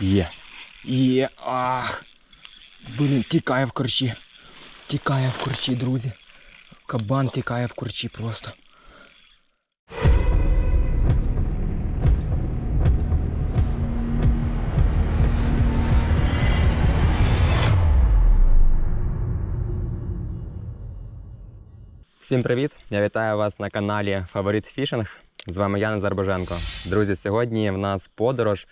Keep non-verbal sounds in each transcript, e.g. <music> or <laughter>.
Є. Є. Ах. Блін, тікає в корчі. Тікає в корчі, друзі. Кабан тікає в корчі просто. Всім привіт! Я вітаю вас на каналі Фаворит Фішинг. З вами я Назар Боженко. Друзі, сьогодні в нас подорож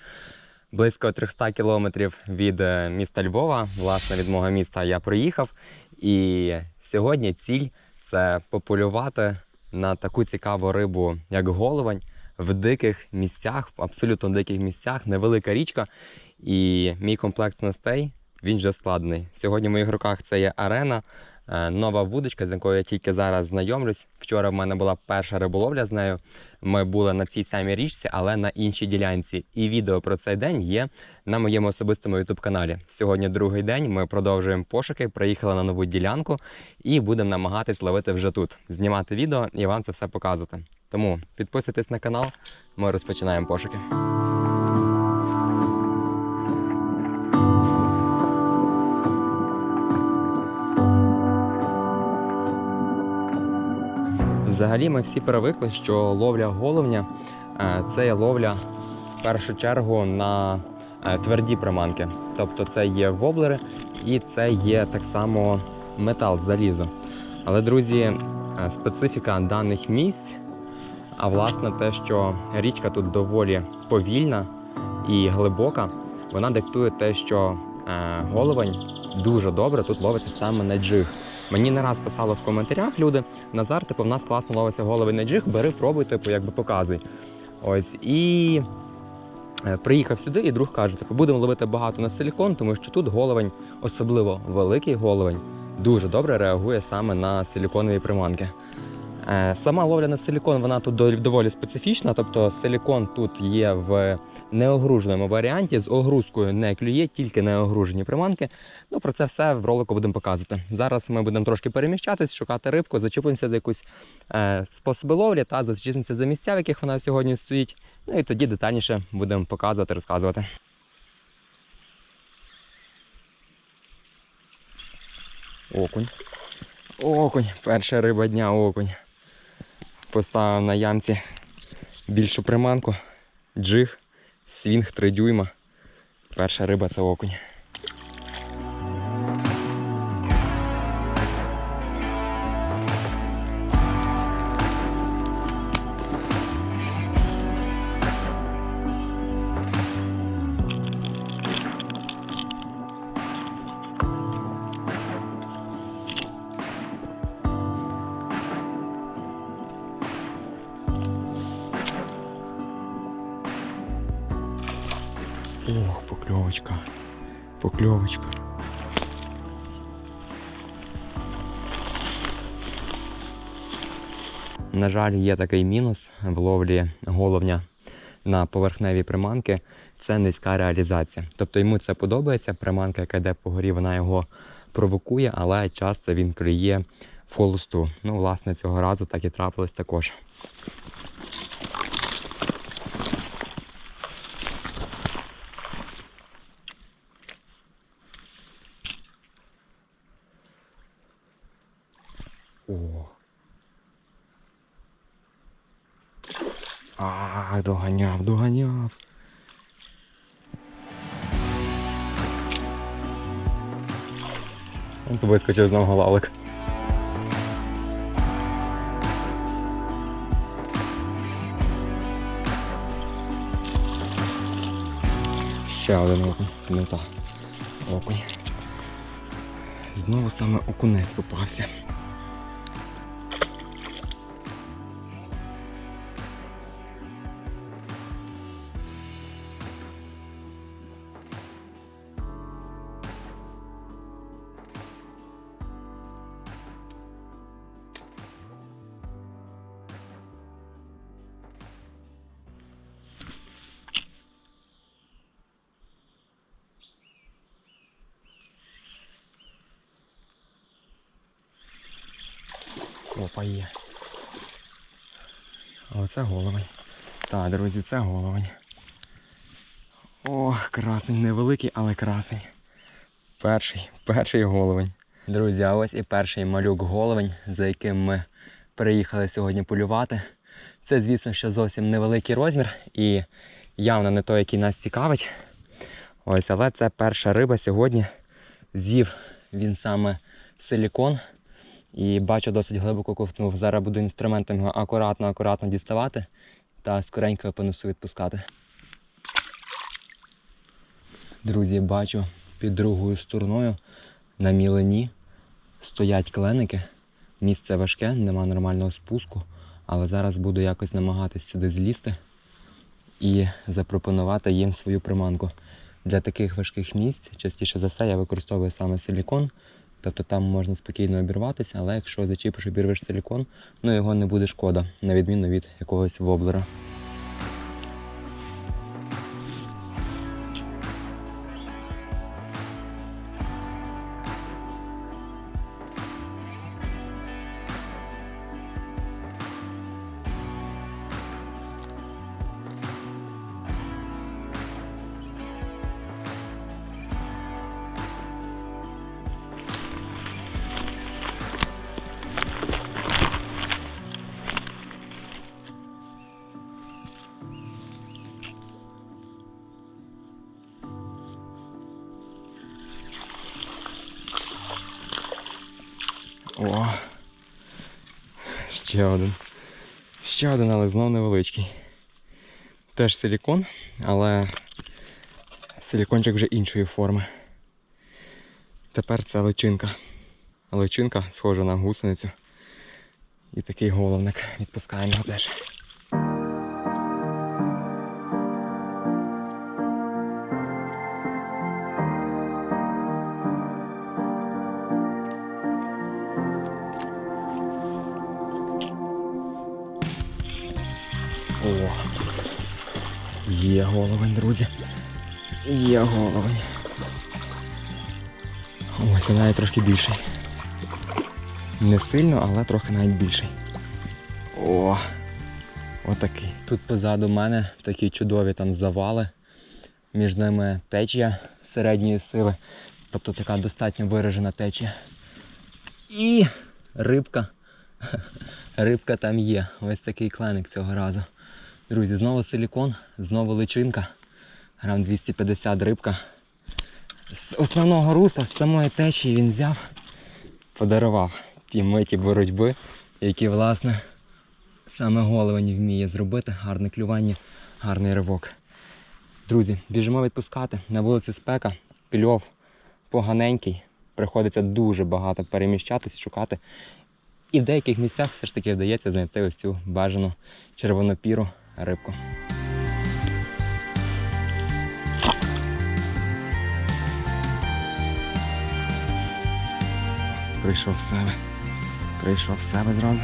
близько 300 кілометрів від е, міста Львова. Власне, від мого міста я приїхав. І сьогодні ціль це пополювати на таку цікаву рибу, як головань, в диких місцях, в абсолютно диких місцях, невелика річка. І мій комплект снастей він вже складений. Сьогодні в моїх руках це є арена, нова вудочка, з якою я тільки зараз знайомлюсь. Вчора в мене була перша риболовля з нею. Ми були на цій самій річці, але на іншій ділянці. І відео про цей день є на моєму особистому youtube каналі. Сьогодні другий день. Ми продовжуємо пошуки. Приїхали на нову ділянку і будемо намагатись ловити вже тут, знімати відео і вам це все показувати. Тому підписуйтесь на канал. Ми розпочинаємо пошуки. Взагалі ми всі привикли, що ловля головня е, це є ловля в першу чергу на е, тверді приманки. Тобто це є воблери і це є так само метал, залізо. Але, друзі, е, специфіка даних місць, а власне те, що річка тут доволі повільна і глибока, вона диктує те, що головень дуже добре тут ловиться саме на джиг. Мені не раз писали в коментарях люди, Назар, типу, в нас класно ловиться голови на джиг, бери, пробуй, типу, якби показуй. Ось і е, приїхав сюди, і друг каже: типу, будемо ловити багато на силікон, тому що тут головень, особливо великий головень, дуже добре реагує саме на силіконові приманки. Е, Сама ловля на силікон вона тут доволі специфічна, тобто силікон тут є в неогруженому варіанті, з огрузкою не клює, тільки неогружені приманки. Ну про це все в ролику будемо показувати. Зараз ми будемо трошки переміщатись, шукати рибку, зачепимося за якусь е, способи ловлі та зачепимося за місця, в яких вона сьогодні стоїть. Ну і тоді детальніше будемо показувати, розказувати. Окунь. Окунь. Перша риба дня окунь. Поставив на ямці більшу приманку. Джиг, свінг 3 дюйма. Перша риба це окунь. Жаль, є такий мінус в ловлі головня на поверхневі приманки. Це низька реалізація. Тобто йому це подобається. Приманка, яка йде по горі, вона його провокує, але часто він клює в холосту. Ну, власне, цього разу так і трапилось також. О. А, доганяв, доганяв. Он вискочив знову голавлик. Ще один окунь, не та окунь. Знову саме окунець попався. Опа є. Оце головень. Так, друзі, це головень. Ох, красень, невеликий, але красень. Перший, перший головень. Друзі, а ось і перший малюк головень, за яким ми приїхали сьогодні полювати. Це, звісно, що зовсім невеликий розмір і явно не той, який нас цікавить. Ось, але це перша риба сьогодні. З'їв він саме силікон. І бачу, досить глибоко ковтнув. Зараз буду інструментом його акуратно-акуратно діставати та скоренько понесу відпускати. Друзі, бачу під другою стороною на мілині стоять кленики. Місце важке, нема нормального спуску, але зараз буду якось намагатись сюди злізти і запропонувати їм свою приманку. Для таких важких місць частіше за все я використовую саме силікон. Тобто там можна спокійно обірватися, але якщо зачіпиш обірвеш силікон, ну його не буде шкода, на відміну від якогось воблера. Ще один. Ще один, але знов невеличкий. Теж силікон, але силікончик вже іншої форми. Тепер це личинка. Личинка схожа на гусеницю. І такий головник. Відпускаємо його теж. О! Є головень, друзі. Є головень. Ой, це навіть трошки більший. Не сильно, але трохи навіть більший. О! Отакий. Тут позаду мене такі чудові там завали. Між ними течія середньої сили. Тобто така достатньо виражена течія. І рибка. <laughs> Рибка там є. Ось такий кленик цього разу. Друзі, знову силікон, знову личинка. Грам 250 рибка. З основного русла, з самої течії він взяв, подарував ті миті боротьби, які, власне, саме головень вміє зробити. Гарне клювання, гарний ривок. Друзі, біжимо відпускати. На вулиці спека, кльов поганенький. Приходиться дуже багато переміщатись, шукати. І в деяких місцях все ж таки вдається знайти ось цю бажану червонопіру рибку. Прийшов в себе. Прийшов в себе зразу.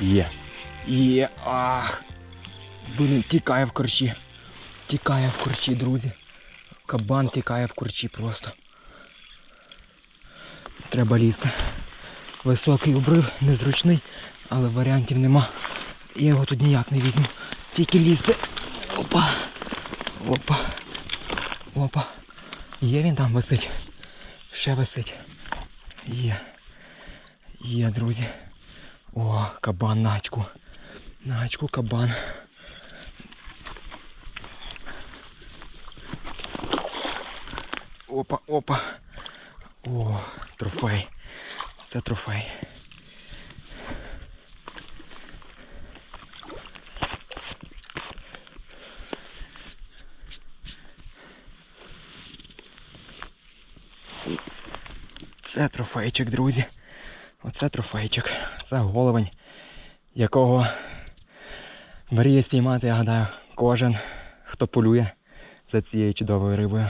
Є. Є. Ах. Блін, тікає в корчі. Тікає в корчі, друзі. Кабан тікає в корчі просто. Треба лізти. Високий обрив, незручний, але варіантів нема. Я його тут ніяк не візьму. Тільки лізти. Опа. Опа. Опа. Є він там висить. Ще висить. Є. Є, друзі. О, кабан на очку. На очку кабан. Опа, опа. О, трофей. Це трофей. Це трофейчик, друзі. Оце трофейчик. Це головень, якого мріє спіймати, я гадаю, кожен, хто полює за цією чудовою рибою.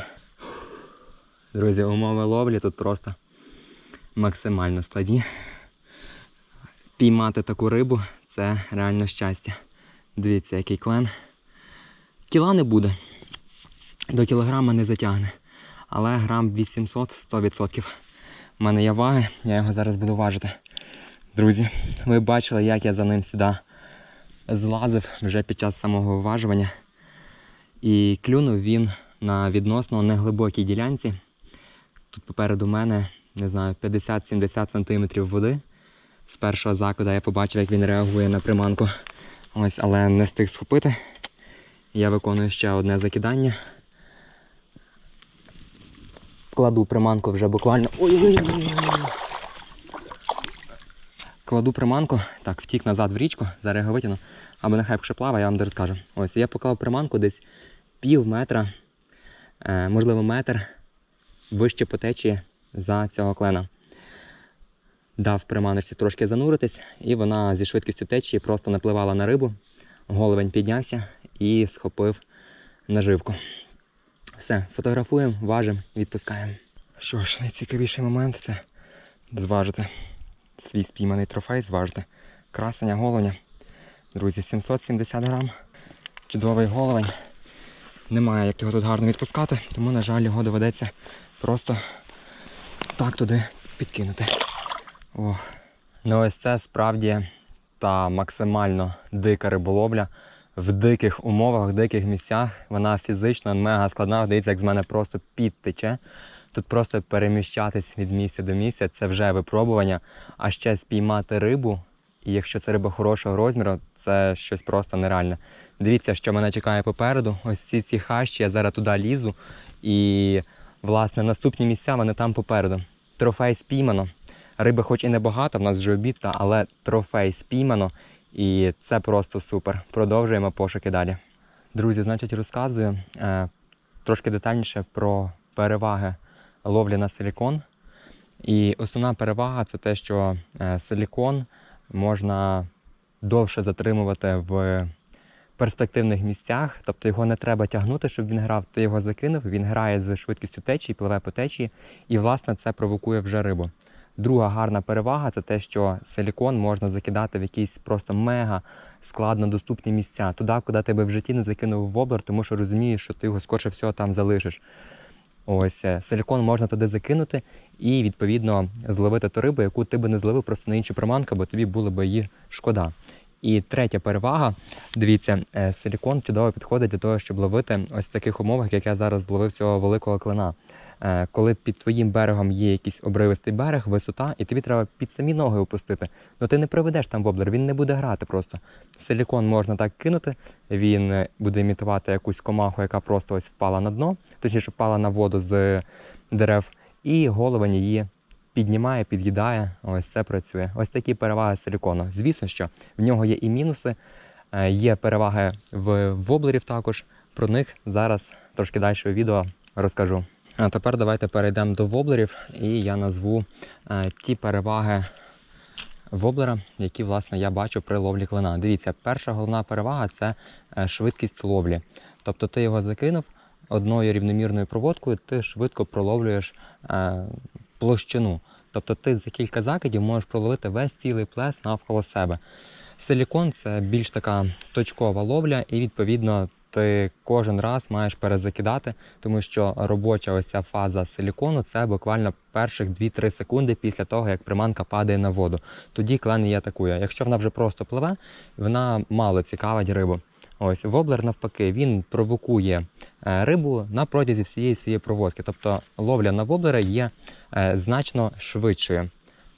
Друзі, умови ловлі тут просто максимально складні. Піймати таку рибу це реально щастя. Дивіться, який клен. Кіла не буде. До кілограма не затягне. Але грам 800 100%. У мене є ваги, я його зараз буду важити. Друзі, ви бачили, як я за ним сюди злазив вже під час самого виважування. І клюнув він на відносно неглибокій ділянці. Тут попереду мене, не знаю, 50-70 см води. З першого закида я побачив, як він реагує на приманку. Ось, але не встиг схопити. Я виконую ще одне закидання. Кладу приманку вже буквально. Ой-ой-ой! Кладу приманку, так, втік назад в річку, зараз його витягну. Або нехай якщо плаває, я вам розкажу. Ось я поклав приманку десь пів метра, е, можливо, метр вище по течії за цього клена. Дав приманочці трошки зануритись, і вона зі швидкістю течії просто напливала на рибу. Головень піднявся і схопив наживку. Все, фотографуємо, важимо, відпускаємо. Що ж, найцікавіший момент це зважити свій спійманий трофей, зважити. Красення головня. Друзі, 770 грам. Чудовий головень. Немає як його тут гарно відпускати, тому, на жаль, його доведеться просто так туди підкинути. О. Ну ось це справді та максимально дика риболовля. В диких умовах, в диких місцях. Вона фізично мега складна. Дивіться, як з мене просто підтече. Тут просто переміщатись від місця до місця це вже випробування. А ще спіймати рибу, і якщо це риба хорошого розміру, це щось просто нереальне. Дивіться, що мене чекає попереду. Ось ці ці хащі, я зараз туди лізу. І, власне, наступні місця вони там попереду. Трофей спіймано. Риби хоч і небагато, в нас вже обід, але трофей спіймано. І це просто супер. Продовжуємо пошуки далі. Друзі, значить, розказую е, трошки детальніше про переваги ловлі на силікон. І основна перевага це те, що е, силікон можна довше затримувати в перспективних місцях, тобто його не треба тягнути, щоб він грав. Ти його закинув, він грає з швидкістю течії, пливе по течії, і власне це провокує вже рибу. Друга гарна перевага це те, що силікон можна закидати в якісь просто мега складно доступні місця, туди, куди ти би в житті не закинув воблер, тому що розумієш, що ти його скорше всього там залишиш. Ось е, силікон можна туди закинути і відповідно зловити ту рибу, яку ти би не зловив просто на іншу приманку, бо тобі було б її шкода. І третя перевага, дивіться, е, силікон чудово підходить для того, щоб ловити ось в таких умовах, як я зараз зловив цього великого клина. Е, Коли під твоїм берегом є якийсь обривистий берег, висота, і тобі треба під самі ноги опустити. Ну ти не проведеш там воблер, він не буде грати просто. Силікон можна так кинути, він буде імітувати якусь комаху, яка просто ось впала на дно, точніше впала на воду з дерев, і головень її піднімає, під'їдає. Ось це працює. Ось такі переваги силікону. Звісно, що в нього є і мінуси, е, є переваги в воблерів також. Про них зараз трошки далі у відео розкажу. А тепер давайте перейдемо до воблерів, і я назву е, ті переваги воблера, які власне я бачу при ловлі клина. Дивіться, перша головна перевага це е, швидкість ловлі. Тобто ти його закинув одною рівномірною проводкою, ти швидко проловлюєш е, площину. Тобто ти за кілька закидів можеш проловити весь цілий плес навколо себе. Силікон це більш така точкова ловля, і відповідно ти кожен раз маєш перезакидати, тому що робоча ось ця фаза силікону це буквально перших 2-3 секунди після того, як приманка падає на воду. Тоді клен її атакує. Якщо вона вже просто пливе, вона мало цікавить рибу. Ось воблер навпаки, він провокує е, рибу на протязі всієї своєї проводки. Тобто ловля на воблера є е, значно швидшою.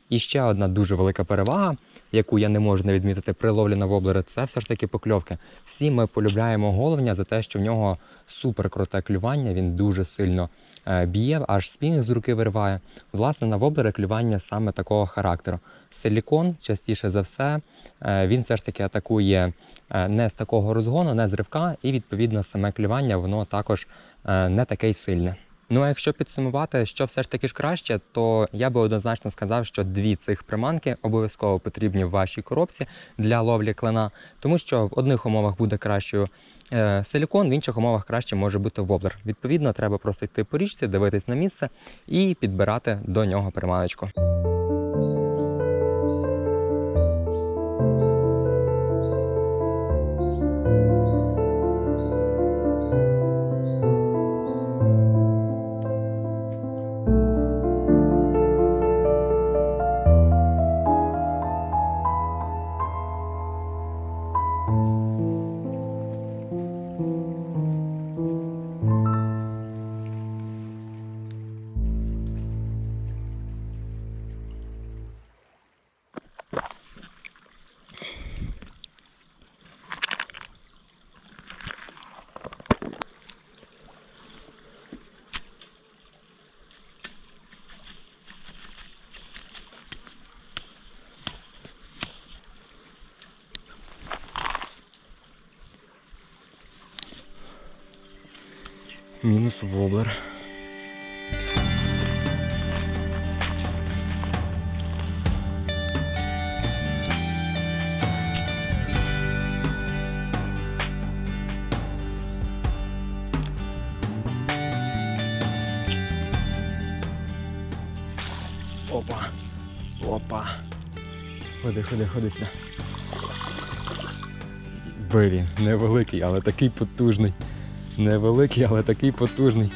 І ще одна дуже велика перевага, яку я не можу не відмітити при ловлі на воблери, це все ж таки покльовки. Всі ми полюбляємо головня за те, що в нього супер круте клювання, він дуже сильно е, б'є, аж спінг з руки вириває. Власне, на воблери клювання саме такого характеру. Силікон, частіше за все, е, він все ж таки атакує е, не з такого розгону, не з ривка, і відповідно саме клювання воно також не таке й сильне. Ну а якщо підсумувати, що все ж таки ж краще, то я би однозначно сказав, що дві цих приманки обов'язково потрібні в вашій коробці для ловлі клина, тому що в одних умовах буде кращою е, силікон, в інших умовах краще може бути воблер. Відповідно, треба просто йти по річці, дивитись на місце і підбирати до нього приманочку. Мінус воблер. Опа. Опа. Ходи, ходи, ходи. Блін, невеликий, але такий потужний. Невеликий, але такий потужний.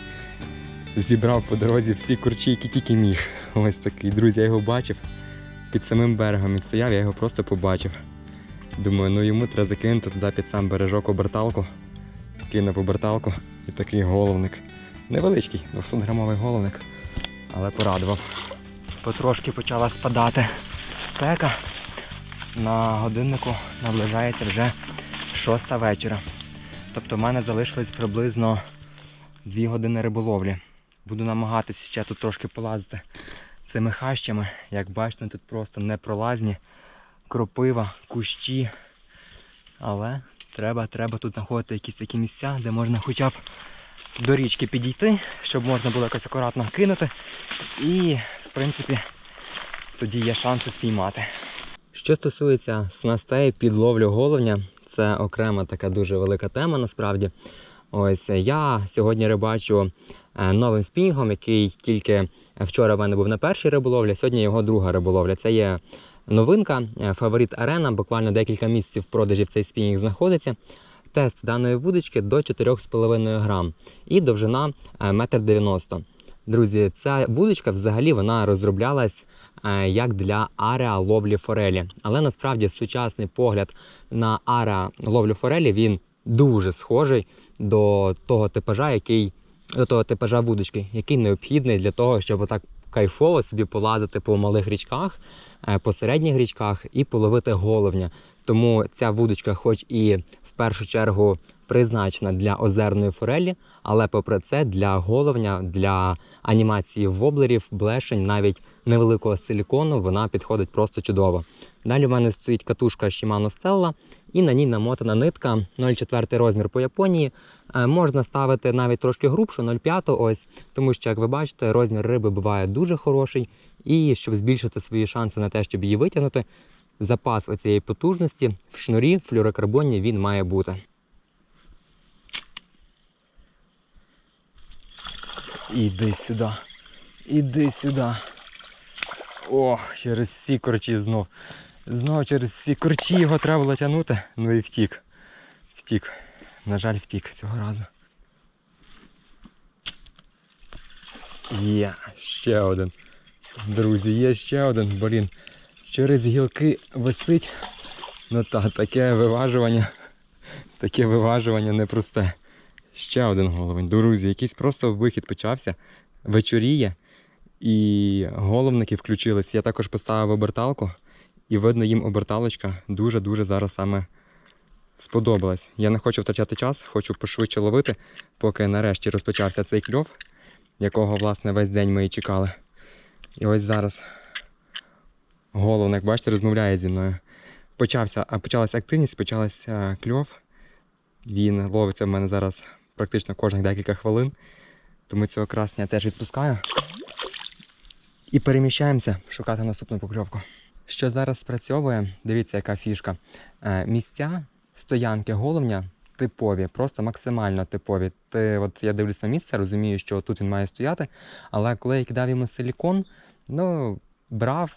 Зібрав по дорозі всі курчі, які тільки міг. Ось такий. Друзі, я його бачив. Під самим берегом він стояв, я його просто побачив. Думаю, ну йому треба закинути туди під сам бережок оберталку. Кинув оберталку і такий головник. Невеличкий, 200-грамовий головник, але порадував. Потрошки почала спадати спека. На годиннику наближається вже шоста вечора. Тобто в мене залишилось приблизно 2 години риболовлі. Буду намагатися ще тут трошки полазити цими хащами. Як бачите, тут просто непролазні кропива, кущі. Але треба, треба тут знаходити якісь такі місця, де можна хоча б до річки підійти, щоб можна було якось акуратно кинути. І, в принципі, тоді є шанси спіймати. Що стосується снастей під ловлю головня, це окрема така дуже велика тема насправді. Ось я сьогодні рибачу е, новим спінгом, який тільки вчора в мене був на першій риболовлі, сьогодні його друга риболовля. Це є новинка, е, фаворит арена. Буквально декілька місяців в продажі в цей спінінг знаходиться. Тест даної вудочки до 4,5 грам і довжина е, 1,90 м. Друзі, ця вудочка взагалі вона розроблялась е, як для ареа ловлі форелі. Але насправді сучасний погляд на ареа ловлю форелі він дуже схожий до того типажа, який до того типажа вудочки, який необхідний для того, щоб отак кайфово собі полазити по малих річках, е, по середніх річках і половити головня. Тому ця вудочка, хоч і в першу чергу призначена для озерної форелі, але попри це для головня, для анімації воблерів, блешень, навіть невеликого силікону, вона підходить просто чудово. Далі в мене стоїть катушка Shimano Stella, і на ній намотана нитка 0,4 розмір по Японії. Е, Можна ставити навіть трошки грубшу, 0,5 ось, тому що, як ви бачите, розмір риби буває дуже хороший. І щоб збільшити свої шанси на те, щоб її витягнути, запас оцієї потужності в шнурі флюрокарбонні він має бути. Іди сюди. Іди сюди. О, через всі корчі знов. Знов через всі корчі його треба було тягнути. Ну і втік. Втік. На жаль, втік цього разу. Є, ще один. Друзі, є ще один, блін. Через гілки висить. Ну та, таке виважування. Таке виважування непросте. Ще один головень. Друзі, якийсь просто вихід почався. Вечоріє. І головники включились. Я також поставив оберталку, і видно, їм оберталочка дуже-дуже зараз саме сподобалась. Я не хочу втрачати час, хочу пошвидше ловити, поки нарешті розпочався цей кльов, якого, власне, весь день ми і чекали. І ось зараз головник, бачите, розмовляє зі мною. Почався, а почалася активність, почався кльов. Він ловиться в мене зараз практично кожних декілька хвилин. Тому цього красня я теж відпускаю. І переміщаємося шукати наступну покльовку. Що зараз спрацьовує, дивіться, яка фішка. Е, місця стоянки головня типові, просто максимально типові. Ти, от я дивлюсь на місце, розумію, що тут він має стояти. Але коли я кидав йому силікон, ну, брав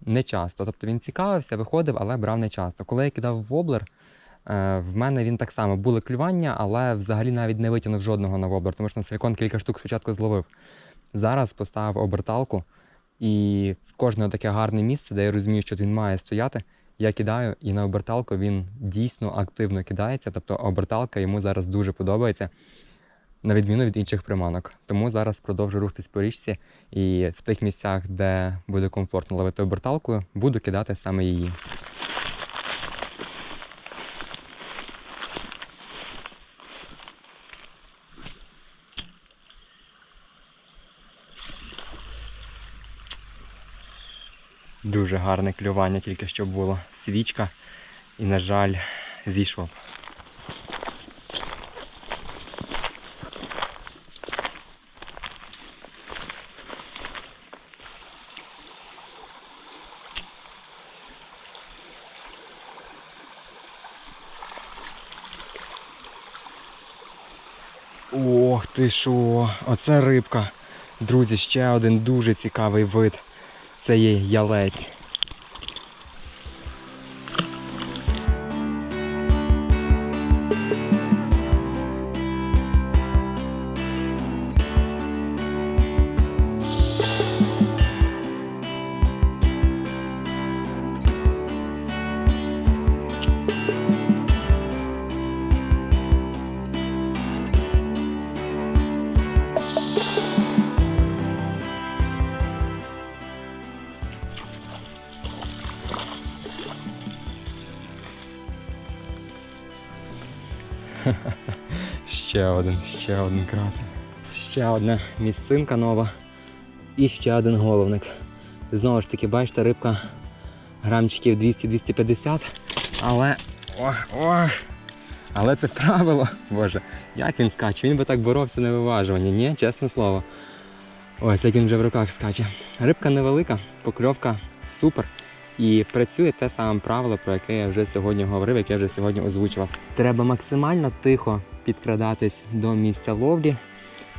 не часто. Тобто він цікавився, виходив, але брав не часто. Коли я кидав воблер, в мене він так само були клювання, але взагалі навіть не витягнув жодного на воблер, тому що на силікон кілька штук спочатку зловив. Зараз поставив оберталку, і в кожне таке гарне місце, де я розумію, що він має стояти, я кидаю, і на оберталку він дійсно активно кидається. Тобто оберталка йому зараз дуже подобається, на відміну від інших приманок. Тому зараз продовжу рухатись по річці, і в тих місцях, де буде комфортно ловити оберталкою, буду кидати саме її. Дуже гарне клювання тільки що було. Свічка і, на жаль, зійшов. Ох ти що, оце рибка. Друзі, ще один дуже цікавий вид. Це є ялець. Один, ще один красень. Ще одна місцинка нова. І ще один головник. Знову ж таки, бачите, рибка грамчиків 200-250. Але. Ох, ох! Але це правило. Боже, як він скаче? Він би так боровся на виважуванні. Ні, чесне слово. Ось як він вже в руках скаче. Рибка невелика, покльовка супер. І працює те саме правило, про яке я вже сьогодні говорив, яке я вже сьогодні озвучував. Треба максимально тихо підкрадатись до місця ловлі.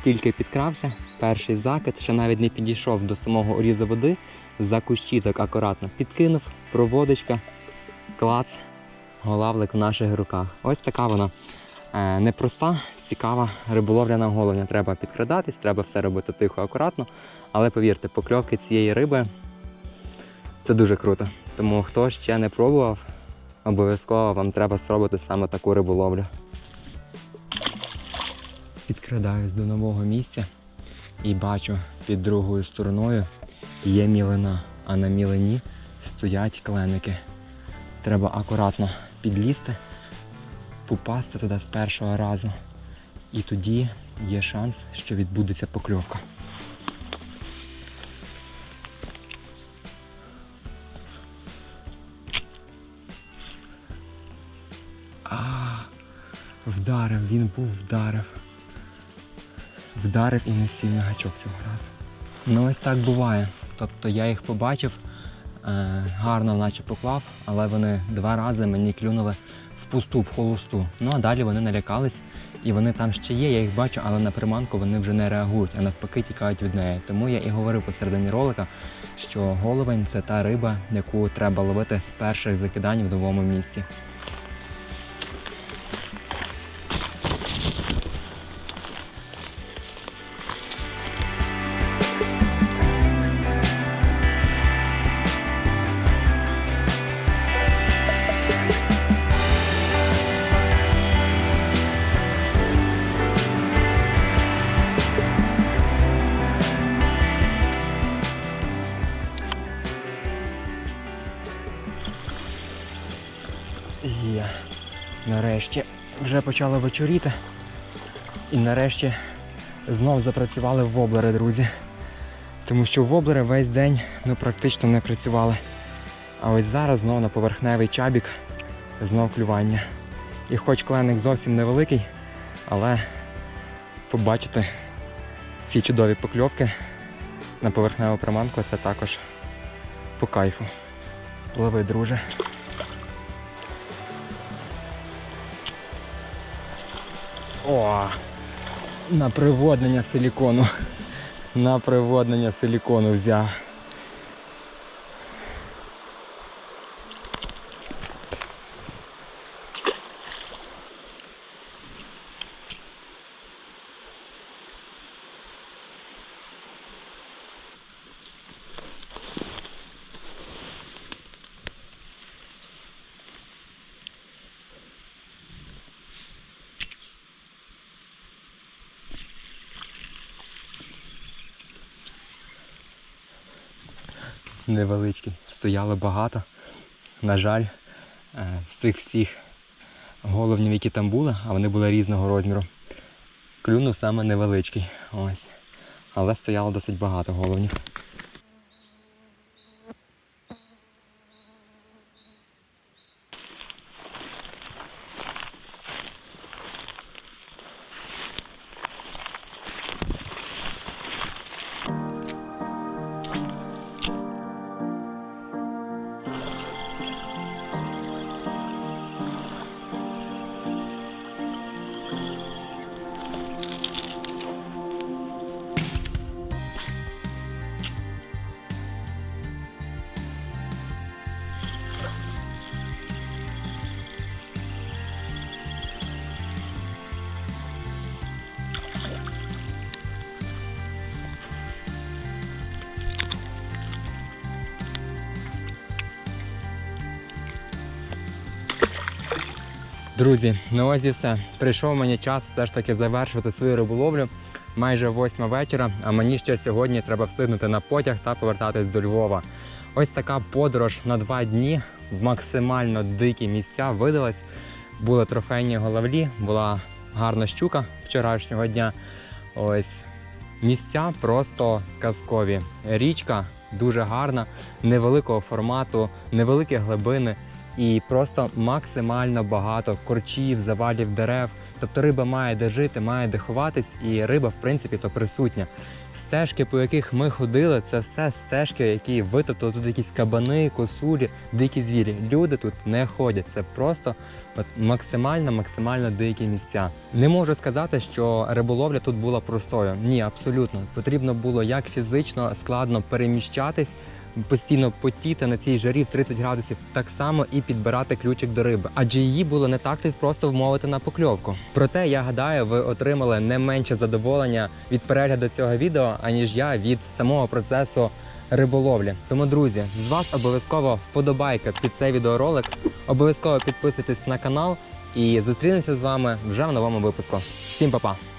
Тільки підкрався, перший закид, ще навіть не підійшов до самого орізу води, за кущі так акуратно підкинув, проводочка, клац, голавлик в наших руках. Ось така вона е, непроста, цікава риболовля на головня. Треба підкрадатись, треба все робити тихо, акуратно. Але повірте, покльовки цієї риби це дуже круто. Тому хто ще не пробував, обов'язково вам треба спробувати саме таку риболовлю. Підкрадаюсь до нового місця і бачу під другою стороною є мілина, а на мілині стоять кленики. Треба акуратно підлізти, попасти туди з першого разу. І тоді є шанс, що відбудеться покльовка. Вдарив, він був вдарив. Вдарив і не на гачок цього разу. Ну ось так буває. Тобто я їх побачив, е, гарно наче поклав, але вони два рази мені клюнули в пусту, в холосту. Ну а далі вони налякались і вони там ще є, я їх бачу, але на приманку вони вже не реагують, а навпаки тікають від неї. Тому я і говорив посередині ролика, що головень це та риба, яку треба ловити з перших закидань в новому місці. Почало вечоріти. І нарешті знов запрацювали воблери, друзі. Тому що воблери весь день ну, практично не працювали. А ось зараз знов на поверхневий чабік знов клювання. І хоч кленик зовсім невеликий, але побачите ці чудові покльовки на поверхневу приманку це також по кайфу. Лови, друже. О! На приводнення силікону. На приводнення силікону взяв. Невеличкий. Стояло багато. На жаль, е, з тих всіх головнів, які там були, а вони були різного розміру. Клюнув саме невеличкий. Ось. Але стояло досить багато головнів. Друзі, ну ось все. Прийшов мені час все ж таки завершувати свою риболовлю. Майже восьма вечора, а мені ще сьогодні треба встигнути на потяг та повертатись до Львова. Ось така подорож на два дні в максимально дикі місця видалась. Були трофейні головлі, була гарна щука вчорашнього дня. Ось місця просто казкові. Річка дуже гарна, невеликого формату, невеликі глибини і просто максимально багато корчів, завалів дерев. Тобто риба має де жити, має де ховатись, і риба, в принципі, то присутня. Стежки, по яких ми ходили, це все стежки, які витоптали тут якісь кабани, косулі, дикі звірі. Люди тут не ходять. Це просто от максимально, максимально дикі місця. Не можу сказати, що риболовля тут була простою. Ні, абсолютно. Потрібно було як фізично складно переміщатись, постійно потіти на цій жарі в 30 градусів, так само і підбирати ключик до риби, адже її було не так то й просто вмовити на покльовку. Проте я гадаю, ви отримали не менше задоволення від перегляду цього відео, аніж я від самого процесу риболовлі. Тому, друзі, з вас обов'язково вподобайка під цей відеоролик. Обов'язково підписуйтесь на канал і зустрінемося з вами вже в новому випуску. Всім па-па!